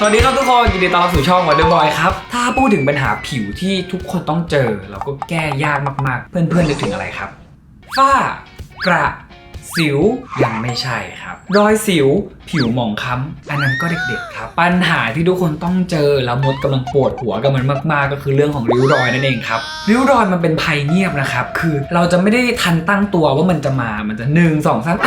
สวัสดีครับทุกคนยินดีต้อนรับสู่ช่อง Wonder Boy ครับ ถ้าพูดถึงปัญหาผิวที่ทุกคนต้องเจอ แล้วก็แก้ยากมากๆ เพื่อนๆนึกถึงอะไรครับ ฝ้ากระสิวยังไม่ใช่ครับ รอยสิว ผิวหมองคล้ำอันนั้นก็เด็กๆครับ ปัญหาที่ทุกคนต้องเจอแล้วมดกำลังปวดหัวกับมันมากๆ ก็คือเรื่องของริ้วรอยนั่นเองครับ ริ้วรอยมันเป็นภัยเงียบนะครับ คือเราจะไม่ได้ทันตั้งตัวว่ามันจะมา มันจะหนึ่งสองสามอ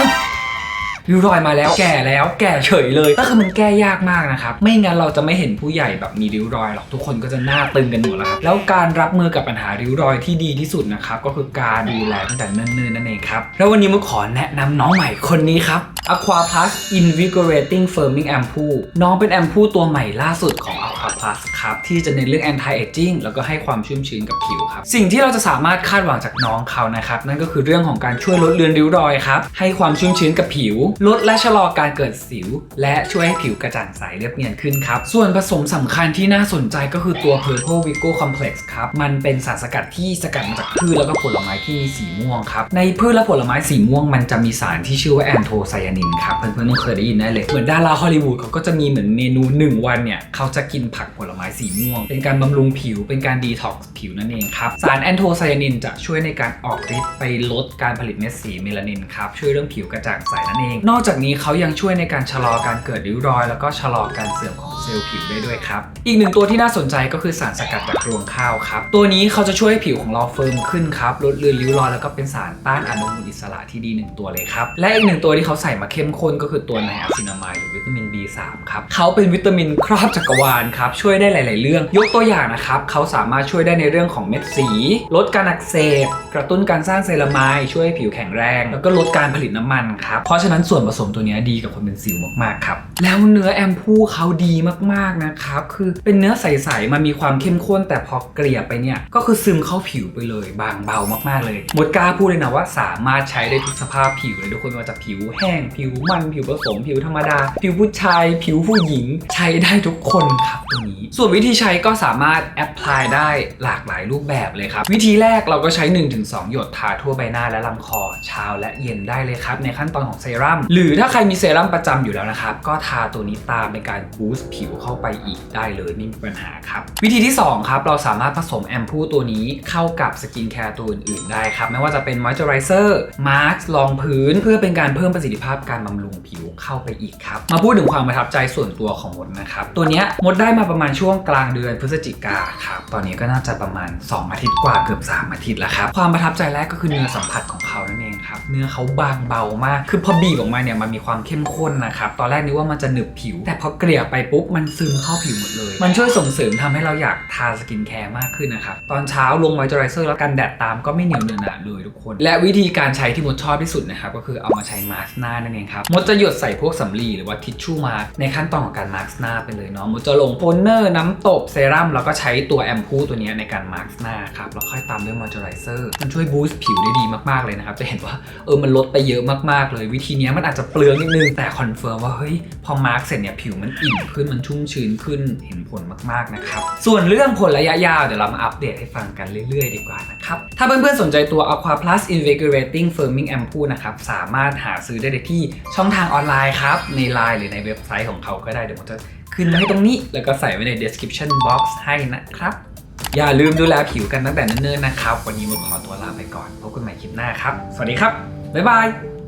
ริ้วรอยมาแล้ว แก่แล้ว แก่เฉยเลยก็คือมันแก้ยากมากนะครับไม่งั้นเราจะไม่เห็นผู้ใหญ่แบบมีริ้วรอยหรอกทุกคนก็จะหน้าตึงกันหมดแล้วครับแล้วการรับมือกับปัญหาริ้วรอยที่ดีที่สุดนะครับก็คือการดูแลตั้งแต่เนิ่นๆนั่นเองครับแล้ววันนี้มุกขอแนะนำน้องใหม่คนนี้ครับ Aqua Plus Invigorating Firming Ampoule น้องเป็นแอมพูตัวใหม่ล่าสุดของ Aqua Plus ครับ ที่จะเน้นเรื่อง anti aging แล้วก็ให้ความชุ่มชื้นกับผิวครับ สิ่งที่เราจะสามารถคาดหวังจากน้องเขานะครับ นั่นก็คือเรื่องของการช่วยลดเลือนริ้วรอยครับ ให้ความชุ่มชื้นกับผิว ลดและชะลอการเกิดสิว และช่วยให้ผิวกระจ่างใสเรียบเนียนขึ้นครับ ส่วนผสมสำคัญที่น่าสนใจก็คือตัว Purple Vigo Complex ครับ มันเป็นสารสกัดที่สกัดมาจากพืชแล้วก็ผลไม้ที่มีสีม่วงครับ ในพืชและผลไม้สีม่วงมันจะมีสารที่ชื่อว่าแอนโทไซยานินครับเพื่อนๆต้องเคยได้ยินแน่เลย เหมือนดาราฮอลลีวูดเขาก็จะมีเหมือนเมนู 1 วันเนี่ย เขาจะกินผักผลไม้สีม่วง เป็นการบำรุงผิวเป็นการดีท็อกซ์ผิวนั่นเองครับ สารแอนโทไซยานินจะช่วยในการออกฤทธิ์ไปลดการผลิตเม็ดสีเมลานินครับช่วยเรื่องผิวกระจ่างใสนั่นเอง นอกจากนี้เขายังช่วยในการชะลอการเกิดริ้วรอย แล้วก็ชะลอการเสื่อมของ ซลล์ผิวได้ด้วยครับ อีกหนึ่งตัวที่น่าสนใจก็คือสารสกัดจากรวงข้าวครับ ตัวนี้เขาจะช่วยให้ผิวของเราเฟิร์มขึ้นครับ ลดเลือนริ้วรอยแล้วก็เป็นสารต้านอนุมูลอิสระที่ดีหนึ่งตัวเลยครับ และอีกหนึ่งตัวที่เขาใส่มาเข้มข้นก็คือตัวไนอาซินามายหรือวิตามิน B3 ครับเขาเป็นวิตามินครอบจักรวาลครับช่วยได้หลาย ๆ เรื่อง ยกตัวอย่างนะครับเขาสามารถช่วยได้ในเรื่องของเม็ดสี ลดการอักเสบกระตุ้นการสร้างเซรามายช่วยให้ผิวแข็งแรง แล้วก็ลดการผลิตน้ำมันครับเพราะฉะนั้นส่วนผสมตัวนี้ดีกับคนเป็นสิวมาก ๆ ครับ แล้วเนื้อแอมพูเขาดีมากๆนะครับ คือเป็นเนื้อใสๆมันมีความเข้มข้นแต่พอเกลี่ยไปเนี่ย ก็คือซึมเข้าผิวไปเลย บางเบามากๆเลยหมดกล้าพูดเลยนะว่าสามารถใช้ได้ทุกสภาพผิวเลยทุกคนไม่ว่าจะผิวแห้ง ผิวมันผิวผสม ผิวธรรมดา ผิวผู้ชาย ผิวผู้หญิง ใช้ได้ทุกคนครับตัวนี้ ส่วนวิธีใช้ก็สามารถแอพพลายได้หลากหลายรูปแบบเลยครับ วิธีแรกเราก็ใช้ 1-2 หยดทาทั่วใบหน้าและลำคอเช้าและเย็นได้เลยครับในขั้นตอนของเซรั่มหรือถ้าใครมีเซรั่มประจำอยู่แล้วนะครับก็ทาตัวนี้ตามเป็นการบูสต์ผิวเข้าไปอีกได้เลยไม่มีปัญหาครับ วิธีที่ 2 ครับเราสามารถผสมแอมพูตัวนี้เข้ากับสกินแคร์ตัวอื่นๆได้ครับ ไม่ว่าจะเป็นมอยเจอไรเซอร์มาร์ครองพื้น เพื่อเป็นการเพิ่มประสิทธิภาพการบำรุงผิวเข้าไปอีกครับ มาพูดถึงความประทับใจส่วนตัวของมดนะครับ ตัวนี้มดได้มาประมาณช่วงกลางเดือนพฤศจิกาครับตอนนี้ก็น่าจะประมาณ 2 อาทิตย์กว่าเกือบ 3 อาทิตย์แล้วครับความประทับใจแรกก็คือเนื้อสัมผัสของเขานั่นเอง เนื้อเขาบางเบามาก คือพอบีบออกมาเนี่ยมันมีความเข้มข้นนะครับ ตอนแรกนึกว่ามันจะหนึบผิว แต่พอเกลี่ยไปปุ๊บมันซึมเข้าผิวหมดเลย มันช่วยส่งเสริมทำให้เราอยากทาสกินแคร์มากขึ้นนะครับ ตอนเช้าลงมอยเจอไรเซอร์แล้วกันแดดตามก็ไม่เหนียวเนอะหนะเลยทุกคน และวิธีการใช้ที่มดชอบที่สุดนะครับก็คือเอามาใช้มาสก์หน้านั่นเองครับ มดจะหยดใส่พวกสำลีหรือว่าทิชชู่มาร์กในขั้นตอนของการมาสก์หน้าไปเลยเนาะ มดจะลงโทนเนอร์น้ำตบเซรั่มแล้วก็ใช้ตัวแอมพูตัวนี้ในการมาสก์หน้าครับแล้วค่อยตามด้วยมอยเจอไรเซอร์มันช่วยบูสต์ผิวได้ดีมากๆเลยนะครับจะเห็นว่าเออมันลดไปเยอะมากๆเลย วิธีนี้มันอาจจะเปลืองนิดนึงแต่คอนเฟิร์มว่าเฮ้ยพอมาร์กเสร็จเนี่ยผิวมันอิ่มขึ้นมันชุ่มชื้นขึ้นเห็นผลมากๆนะครับส่วนเรื่องผลระยะยาวเดี๋ยวเรามาอัปเดตให้ฟังกันเรื่อยๆ ดีกว่านะครับถ้าเพื่อนๆสนใจตัว Aqua Plus Invigorating Firming Ampoule นะครับสามารถหาซื้อได้ที่ช่องทางออนไลน์ครับใน Line หรือในเว็บไซต์ของเขาก็ได้เดี๋ยวผมจะขึ้นมาให้ตรงนี้แล้วก็ใส่ไว้ใน description box ให้นะครับ อย่าลืมดูแลผิวกันตั้งแต่เนิ่นๆนะครับ วันนี้มุกขอตัวลาไปก่อน พบกันใหม่คลิปหน้าครับ สวัสดีครับ บ๊ายบาย